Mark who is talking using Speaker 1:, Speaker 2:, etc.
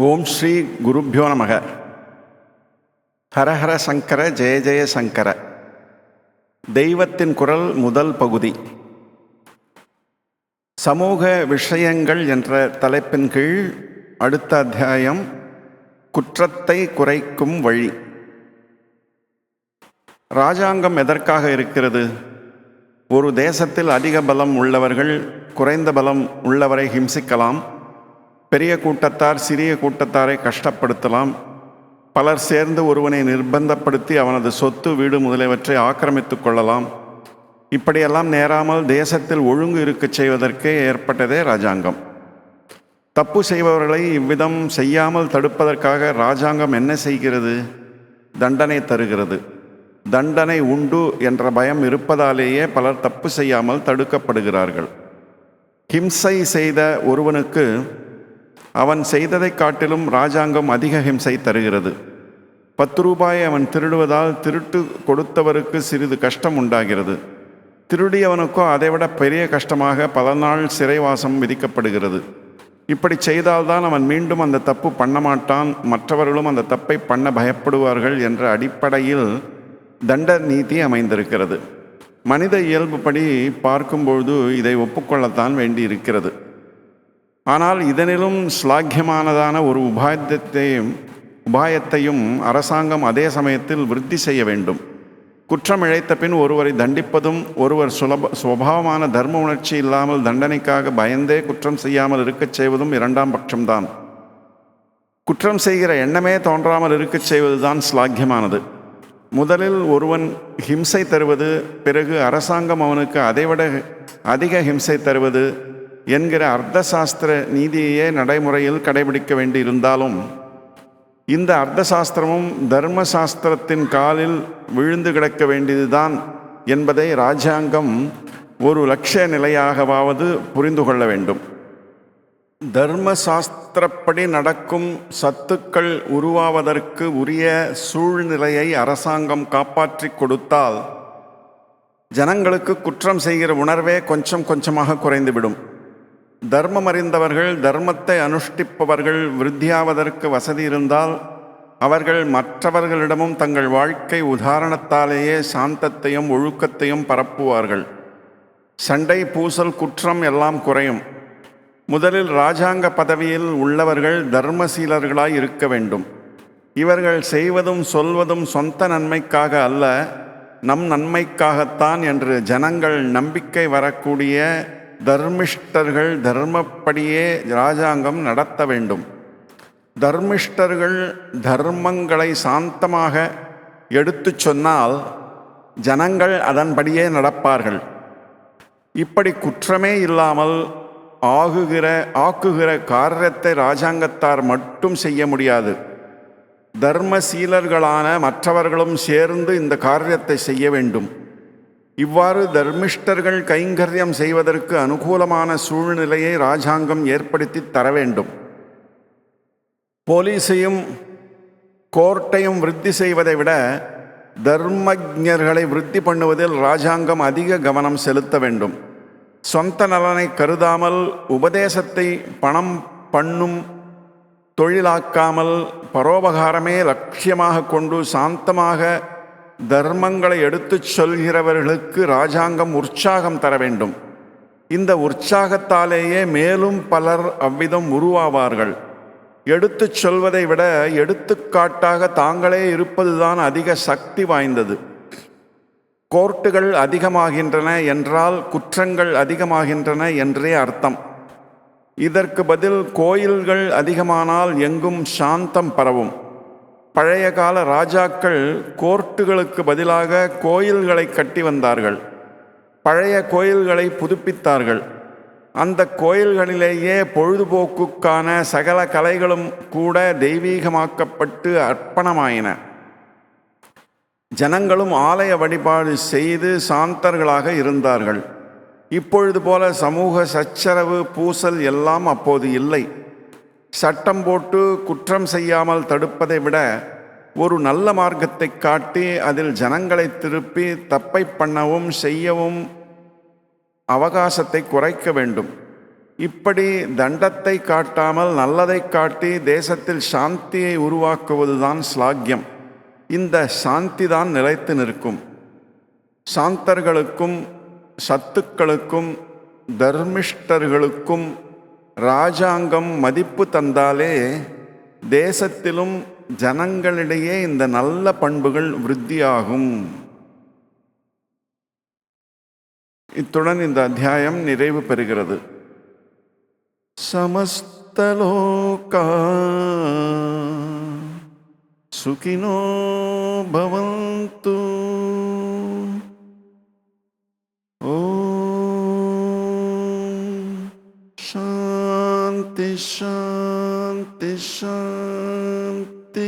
Speaker 1: ஓம் ஸ்ரீ குருப்பியோ நமக. ஹரஹர சங்கர ஜெய ஜெய சங்கர. தெய்வத்தின் குரல் முதல் பகுதி. சமூக விஷயங்கள் என்ற தலைப்பின் கீழ் அடுத்த அத்தியாயம் குற்றத்தை குறைக்கும் வழி. ராஜாங்கம் எதற்காக இருக்கிறது? ஒரு தேசத்தில் அதிக பலம் உள்ளவர்கள் குறைந்த பலம் உள்ளவரை ஹிம்சிக்கலாம். பெரிய கூட்டத்தார் சிறிய கூட்டத்தாரை கஷ்டப்படுத்தலாம். பலர் சேர்ந்து ஒருவனை நிர்பந்தப்படுத்தி அவனது சொத்து வீடு முதலியவற்றை ஆக்கிரமித்துக் கொள்ளலாம். இப்படியெல்லாம் நேராமல் தேசத்தில் ஒழுங்கு இருக்கச் செய்வதற்கே ஏற்பட்டதே ராஜாங்கம் தப்பு செய்பவர்களை இவ்விதம் செய்யாமல் தடுப்பதற்காக ராஜாங்கம் என்ன செய்கிறது? தண்டனை தருகிறது. தண்டனை உண்டு என்ற பயம் இருப்பதாலேயே பலர் தப்பு செய்யாமல் தடுக்கப்படுகிறார்கள். ஹிம்சை செய்த ஒருவனுக்கு அவன் செய்ததைக் காட்டிலும் ராஜாங்கம் அதிக ஹிம்சை தருகிறது. பத்து ரூபாயை அவன் திருடுவதால் திருட்டு கொடுத்தவருக்கு சிறிது கஷ்டம் உண்டாகிறது. திருடியவனுக்கோ அதைவிட பெரிய கஷ்டமாக பல நாள் சிறைவாசம் விதிக்கப்படுகிறது. இப்படி செய்தால்தான் அவன் மீண்டும் அந்த தப்பு பண்ண மாட்டான் மற்றவர்களும் அந்த தப்பை பண்ண பயப்படுவார்கள் என்ற அடிப்படையில் தண்ட நீதி அமைந்திருக்கிறது. மனித இயல்புப்படி பார்க்கும்பொழுது இதை ஒப்புக்கொள்ளத்தான் வேண்டி இருக்கிறது ஆனால் இதனிலும் ஸ்லாக்கியமானதான ஒரு உபாயத்தையும் உபாயத்தையும் அரசாங்கம் அதே சமயத்தில் விருத்தி செய்ய வேண்டும். குற்றம் இழைத்த பின் ஒருவரை தண்டிப்பதும் ஒருவர் சுலப சுவாவமான தர்ம உணர்ச்சி இல்லாமல் தண்டனைக்காக பயந்தே குற்றம் செய்யாமல் இருக்கச் செய்வதும் இரண்டாம் பட்சம்தான். குற்றம் செய்கிற எண்ணமே தோன்றாமல் இருக்கச் செய்வதுதான் ஸ்லாக்கியமானது. முதலில் ஒருவன் ஹிம்சை தருவது பிறகு அரசாங்கம் அவனுக்கு அதைவிட அதிக ஹிம்சை தருவது என்கிற அர்த்த சாஸ்திர நீதியையே நடைமுறையில் கடைபிடிக்க வேண்டியிருந்தாலும் இந்த அர்த்த சாஸ்திரமும் தர்ம சாஸ்திரத்தின் காலில் விழுந்து கிடக்க வேண்டியதுதான் என்பதை ராஜாங்கம் ஒரு லட்சிய நிலையாகவாவது புரிந்து கொள்ள வேண்டும். தர்ம சாஸ்திரப்படி நடக்கும் சத்துக்கள் உருவாவதற்கு உரிய சூழ்நிலையை அரசாங்கம் காப்பாற்றி கொடுத்தால் ஜனங்களுக்கு குற்றம் செய்கிற உணர்வே கொஞ்சம் கொஞ்சமாக குறைந்துவிடும். தர்மம் அறிந்தவர்கள் தர்மத்தை அனுஷ்டிப்பவர்கள் விருத்தியாவதற்கு வசதி இருந்தால் அவர்கள் மற்றவர்களிடமும் தங்கள் வாழ்க்கை உதாரணத்தாலேயே சாந்தத்தையும் ஒழுக்கத்தையும் பரப்புவார்கள். சண்டை பூசல் குற்றம் எல்லாம் குறையும். முதலில் இராஜாங்க பதவியில் உள்ளவர்கள் தர்மசீலர்களாய் இருக்க வேண்டும். இவர்கள் செய்வதும் சொல்வதும் சொந்த நன்மைக்காக அல்ல நம் நன்மைக்காகத்தான் என்று ஜனங்கள் நம்பிக்கை வரக்கூடிய தர்மிஷ்டர்கள் தர்மப்படியே ராஜாங்கம் நடத்த வேண்டும். தர்மிஷ்டர்கள் தர்மங்களை சாந்தமாக எடுத்துச் சொன்னால் ஜனங்கள் அதன்படியே நடப்பார்கள். இப்படி குற்றமே இல்லாமல் ஆகுகிற ஆக்குகிற காரியத்தை ராஜாங்கத்தார் மட்டும் செய்ய முடியாது. தர்மசீலர்களான மற்றவர்களும் சேர்ந்து இந்த காரியத்தை செய்ய வேண்டும். இவ்வாறு தர்மிஷ்டர்கள் கைங்கரியம் செய்வதற்கு அனுகூலமான சூழ்நிலையை ராஜாங்கம் ஏற்படுத்தி தர வேண்டும். போலீஸையும் கோர்ட்டையும் விருத்தி செய்வதை விட தர்மஜர்களை விருத்தி பண்ணுவதில் ராஜாங்கம் அதிக கவனம் செலுத்த வேண்டும். சொந்த நலனை கருதாமல் உபதேசத்தை பணம் பண்ணும் தொழிலாக்காமல் பரோபகாரமே லட்சியமாக கொண்டு சாந்தமாக தர்மங்களை எடுத்துச் சொல்கிறவர்களுக்கு ராஜாங்கம் உற்சாகம் தர வேண்டும். இந்த உற்சாகத்தாலேயே மேலும் பலர் அவ்விதம் உருவாவார்கள். எடுத்துச் சொல்வதை விட எடுத்துக்காட்டாக தாங்களே இருப்பதுதான் அதிக சக்தி வாய்ந்தது. கோர்ட்டுகள் அதிகமாகின்றன என்றால் குற்றங்கள் அதிகமாகின்றன என்றே அர்த்தம். இதற்கு பதில் கோயில்கள் அதிகமானால் எங்கும் சாந்தம் பரவும். பழைய கால ராஜாக்கள் கோர்ட்டுகளுக்கு பதிலாக கோயில்களை கட்டி வந்தார்கள். பழைய கோயில்களை புதுப்பித்தார்கள். அந்த கோயில்களிலேயே பொழுதுபோக்குக்கான சகல கலைகளும் கூட தெய்வீகமாக்கப்பட்டு அர்ப்பணமாயின. ஜனங்களும் ஆலய வழிபாடு செய்து சாந்தர்களாக இருந்தார்கள். இப்பொழுது போல சமூக சச்சரவு பூசல் எல்லாம் அப்போது இல்லை. சட்டம் போட்டு குற்றம் செய்யாமல் தடுப்பதை விட ஒரு நல்ல மார்க்கத்தை காட்டி அதில் ஜனங்களை திருப்பி தப்பை பண்ணவும் செய்யவும் அவகாசத்தை குறைக்க வேண்டும். இப்படி தண்டத்தை காட்டாமல் நல்லதை காட்டி தேசத்தில் சாந்தியை உருவாக்குவதுதான் ஸ்லாக்கியம் இந்த சாந்தி தான் நிலைத்து நிற்கும். சாந்தர்களுக்கும் சத்துக்களுக்கும் தர்மிஷ்டர்களுக்கும் ராஜாங்கம் மதிப்பு தந்தாலே தேசத்திலும் ஜனங்களிடையே இந்த நல்ல பண்புகள் விருத்தியாகும் இத்துடன் இந்த அத்தியாயம் நிறைவு பெறுகிறது समस्तलोका सुखिनो भवन्तु शान्ति शान्ति